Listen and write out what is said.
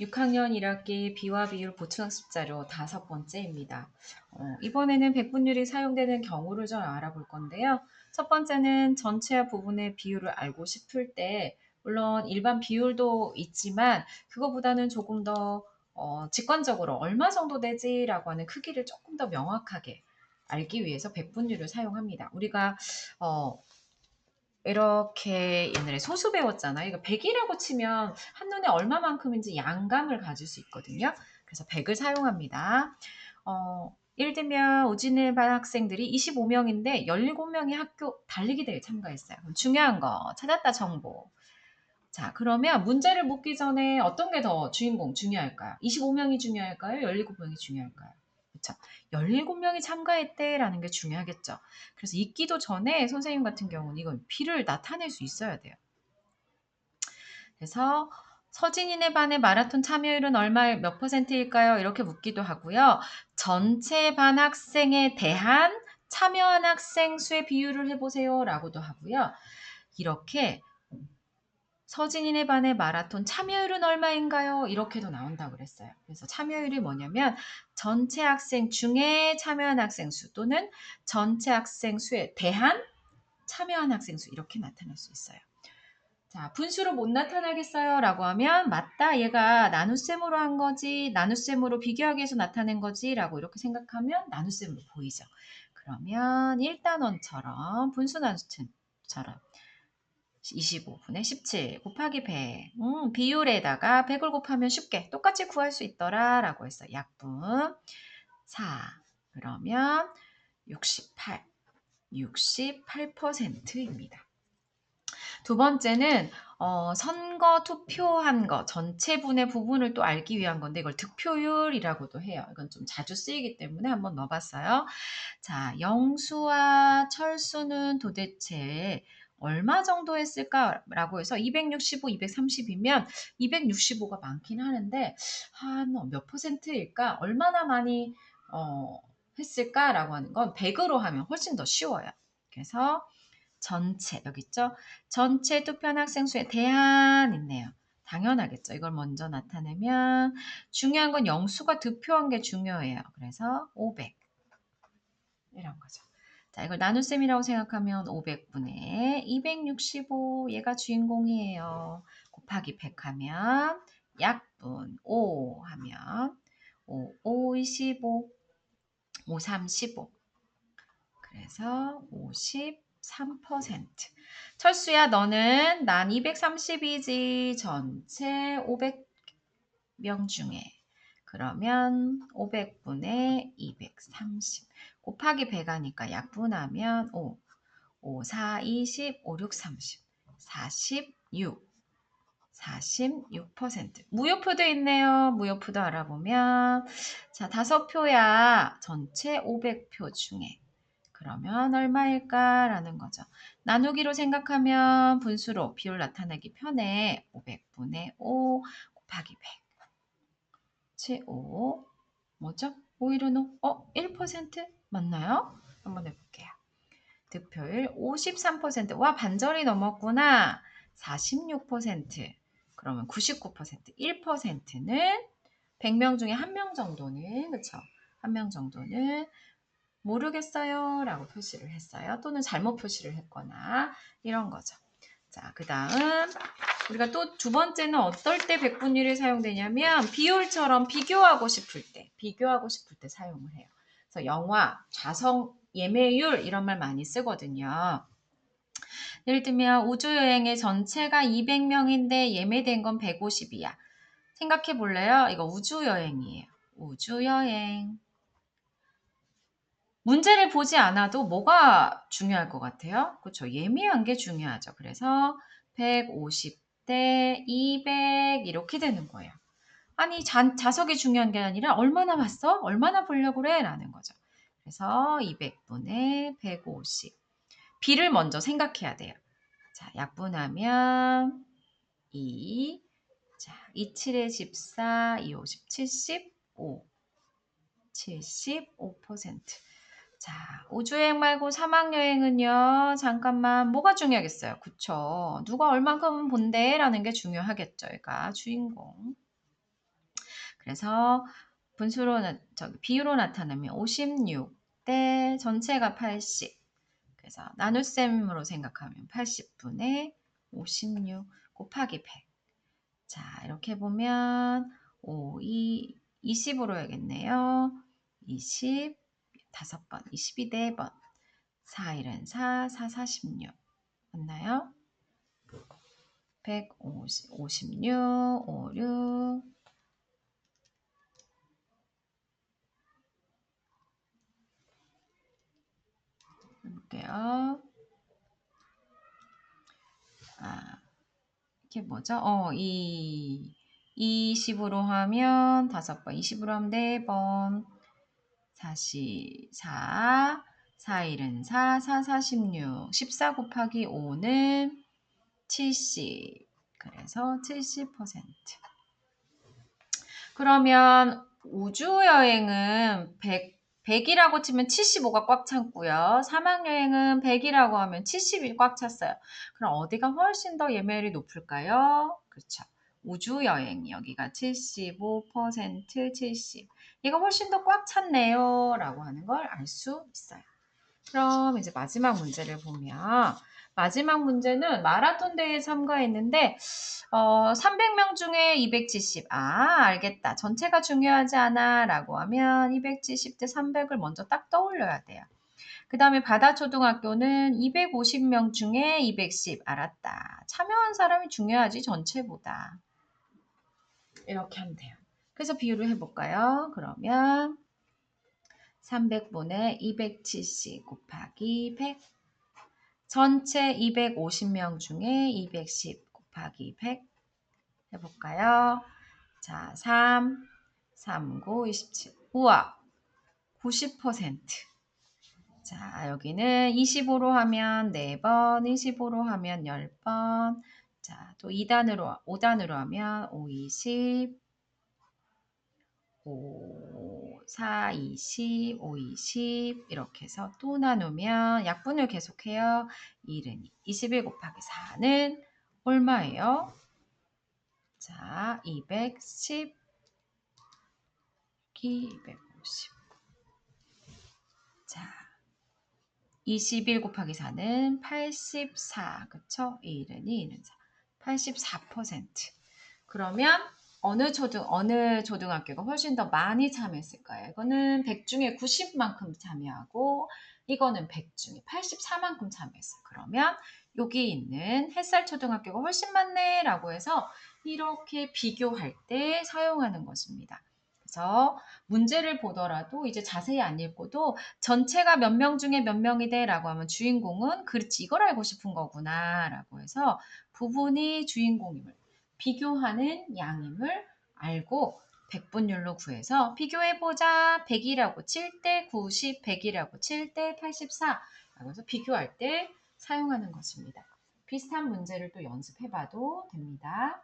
6학년 1학기 비와 비율 보충학습 자료 다섯 번째입니다. 어, 이번에는 백분율이 사용되는 경우를 좀 알아볼 건데요. 첫 번째는 전체와 부분의 비율을 알고 싶을 때 물론 일반 비율도 있지만 그거보다는 조금 더 어, 직관적으로 얼마 정도 되지라고 하는 크기를 조금 더 명확하게 알기 위해서 백분율을 사용합니다. 우리가 어, 이렇게 옛날에 소수 배웠잖아요. 이거 100이라고 치면 한눈에 얼마만큼인지 양감을 가질 수 있거든요. 그래서 100을 사용합니다. 어, 예를 들면 오진일 반 학생들이 25명인데 17명이 학교 달리기 대회에 참가했어요. 그럼 중요한 거 찾았다 정보. 자, 그러면 문제를 묻기 전에 어떤 게 더 주인공 중요할까요? 25명이 중요할까요? 17명이 중요할까요? 그렇죠. 17명이 참가했대라는 게 중요하겠죠. 그래서 있기도 전에 선생님 같은 경우는 이건 피를 나타낼 수 있어야 돼요. 그래서 서진이네 반의 마라톤 참여율은 얼마 몇 퍼센트일까요? 이렇게 묻기도 하고요. 전체 반 학생에 대한 참여한 학생 수의 비율을 해보세요. 라고도 하고요. 이렇게 서진이네 반의 마라톤 참여율은 얼마인가요? 이렇게도 나온다고 그랬어요. 그래서 참여율이 뭐냐면 전체 학생 중에 참여한 학생 수 또는 전체 학생 수에 대한 참여한 학생 수 이렇게 나타낼 수 있어요. 자, 분수로 못 나타나겠어요? 라고 하면 맞다. 얘가 나눗셈으로 한 거지. 나눗셈으로 비교하기 위해서 나타낸 거지. 라고 이렇게 생각하면 나눗셈으로 보이죠. 그러면 1단원처럼 분수 나눗셈처럼 25분의 17 곱하기 100 음, 비율에다가 100을 곱하면 쉽게 똑같이 구할 수 있더라 라고 했어요. 약분 4 그러면 68 68%입니다. 두 번째는 어, 선거 투표한 거 전체분의 부분을 또 알기 위한 건데 이걸 득표율이라고도 해요. 이건 좀 자주 쓰이기 때문에 한번 넣어봤어요. 자, 영수와 철수는 도대체 얼마 정도 했을까라고 해서 265, 230이면 265가 많긴 하는데 한 몇 퍼센트일까? 얼마나 많이 어, 했을까라고 하는 건 100으로 하면 훨씬 더 쉬워요. 그래서 전체 여기 있죠? 전체 투표한 학생 수에 대한 있네요. 당연하겠죠. 이걸 먼저 나타내면 중요한 건 영수가 득표한 게 중요해요. 그래서 500 이런 거죠. 자, 이걸 나눗셈이라고 생각하면 500분의 265 얘가 주인공이에요. 곱하기 100 하면 약분 5 하면 5, 5, 25, 5, 35 그래서 53% 철수야 너는 난 230이지. 전체 500명 중에. 그러면 500분의 230 곱하기 100 하니까 약분하면 5, 5, 4, 20, 5, 6, 30, 46, 46%. 무효표도 있네요. 무효표도 알아보면 자, 다섯 표야. 전체 500표 중에. 그러면 얼마일까라는 거죠. 나누기로 생각하면 분수로 비율 나타내기 편해. 500분의 5 곱하기 100. 7, 5. 뭐죠? 5일은 5. 어? 1% 맞나요? 한번 해볼게요. 득표율 53%. 와, 반절이 넘었구나. 46%. 그러면 99%. 1%는 100명 중에 한 명 정도는, 그쵸? 한명 정도는 모르겠어요. 라고 표시를 했어요. 또는 잘못 표시를 했거나, 이런 거죠. 자, 그 다음, 우리가 또 두 번째는 어떨 때 백분율이 사용되냐면, 비율처럼 비교하고 싶을 때, 비교하고 싶을 때 사용을 해요. 그래서 영화, 좌성, 예매율, 이런 말 많이 쓰거든요. 예를 들면, 우주여행의 전체가 200명인데 예매된 건 150이야. 생각해 볼래요? 이거 우주여행이에요. 우주여행. 문제를 보지 않아도 뭐가 중요할 것 같아요? 그렇죠. 예매한 게 중요하죠. 그래서 150대 200 이렇게 되는 거예요. 아니 자, 자석이 중요한 게 아니라 얼마나 봤어? 얼마나 보려고 그래? 라는 거죠. 그래서 200분의 150 B를 먼저 생각해야 돼요. 자, 약분하면 2 자, 27에 14, 2, 50, 75 75% 자, 우주여행 말고 사막여행은요, 잠깐만, 뭐가 중요하겠어요? 그쵸. 누가 얼만큼 본대? 라는 게 중요하겠죠. 얘가 주인공. 그래서 분수로 나, 저기 비유로 나타내면 56대 전체가 80. 그래서 나눗셈으로 생각하면 80분의 56 곱하기 100. 자, 이렇게 보면 5, 2, 20으로 해야겠네요. 20, 다섯 번, 22네 번. 4, 1은 4, 4, 46. 맞나요? 150, 56, 5, 6. 해 볼게요. 아, 이게 뭐죠? 어, 이 20으로 하면 다섯 번, 20으로 하면 네 번, 4시 4, 4, 1은 4, 4, 46, 14 곱하기 5는 70, 그래서 70%. 그러면 우주여행은 100, 100이라고 치면 75가 꽉 찼고요. 사막여행은 100이라고 하면 70이 꽉 찼어요. 그럼 어디가 훨씬 더 예매율이 높을까요? 그렇죠. 우주여행 여기가 75% 70. 얘가 훨씬 더 꽉 찼네요. 라고 하는 걸 알 수 있어요. 그럼 이제 마지막 문제를 보면 마지막 문제는 마라톤 대회에 참가했는데 어, 300명 중에 270. 아, 알겠다. 전체가 중요하지 않아. 라고 하면 270 대 300을 먼저 딱 떠올려야 돼요. 그 다음에 바다초등학교는 250명 중에 210. 알았다. 참여한 사람이 중요하지, 전체보다. 이렇게 하면 돼요. 그래서 비율을 해볼까요? 그러면 300분의 270 곱하기 100. 전체 250명 중에 210 곱하기 100 해볼까요? 자, 3, 3, 9, 27. 우와, 90%. 자, 여기는 25로 하면 4번, 25로 하면 10번. 자, 또 2단으로, 5단으로 하면 5, 20, 5, 4, 20, 5, 20 이렇게 해서 또 나누면 약분을 계속해요. 1은 21 곱하기 4는 얼마예요? 자, 210, 250. 자, 21 곱하기 4는 84. 그쵸? 1은 2, 1은 4. 84%. 그러면 어느 초등, 어느 초등학교가 훨씬 더 많이 참여했을까요? 이거는 100 중에 90만큼 참여하고, 이거는 100 중에 84만큼 참여했어요. 그러면 여기 있는 햇살 초등학교가 훨씬 많네 라고 해서 이렇게 비교할 때 사용하는 것입니다. 그래서 문제를 보더라도 이제 자세히 안 읽고도 전체가 몇 명 중에 몇 명이 돼 라고 하면 주인공은 그렇지 이걸 알고 싶은 거구나 라고 해서 부분이 주인공임을 비교하는 양임을 알고 백분율로 구해서 비교해보자 100이라고 칠 때 90, 100이라고 칠 때 84 라고 해서 비교할 때 사용하는 것입니다. 비슷한 문제를 또 연습해봐도 됩니다.